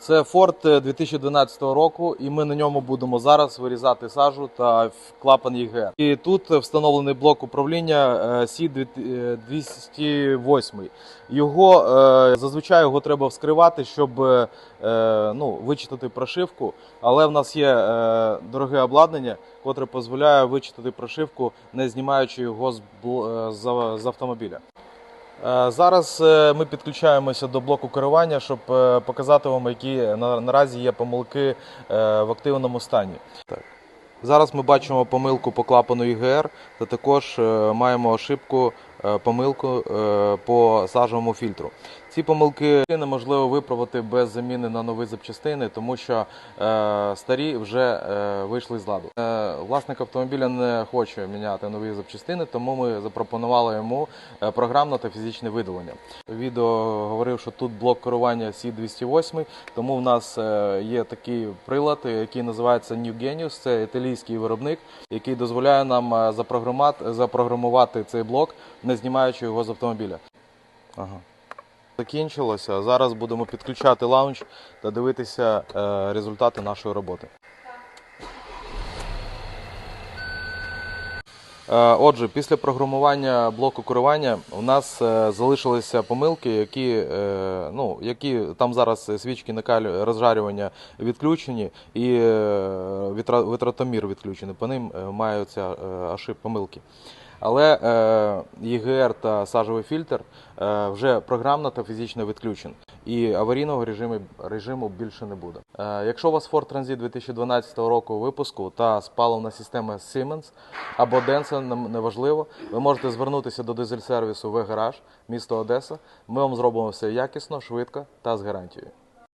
Це Ford 2012 року, і ми на ньому будемо зараз вирізати сажу та клапан ЄГР. І тут встановлений блок управління е, C208. Його е, зазвичай його треба вскривати, щоб е, ну, вичитати прошивку. Але в нас є е, дороге обладнання, котре дозволяє вичитати прошивку, не знімаючи його е, з автомобіля. Е, Зараз е, ми підключаємося до блоку керування, щоб е, показати вам, які на- наразі є помилки в активному стані. Так. Зараз ми бачимо помилку по клапану ІГР, та також маємо ошибку, помилку е, по сажовому фільтру. Ці помилки неможливо виправити без заміни на нові запчастини, тому що е, старі вже е, вийшли з ладу. Е, власник автомобіля не хоче міняти нові запчастини, тому ми запропонували йому е, програмне та фізичне видалення. Відео говорив, що тут блок керування C208, тому в нас е, є такий прилад, який називається New Genius. Це італійський виробник, який дозволяє нам е, запрограмувати цей блок, не знімаючи його з автомобіля. Ага. Закінчилося. Зараз будемо підключати лаунч та дивитися е, результати нашої роботи. Е, Отже, після програмування блоку керування у нас е, залишилися помилки, які, е, ну, які там зараз свічки накалю розжарювання відключені і е, витратомір відключений. По ним маються е, помилки. Але е, ЄГР та сажовий фільтр е, вже програмно та фізично відключен, і аварійного режиму, режиму більше не буде. Е, якщо у вас Ford Transit 2012 року випуску та спаливна система Siemens або Denson, неважливо, ви можете звернутися до дизель-сервісу В-Гараж, місто Одеса. Ми вам зробимо все якісно, швидко та з гарантією.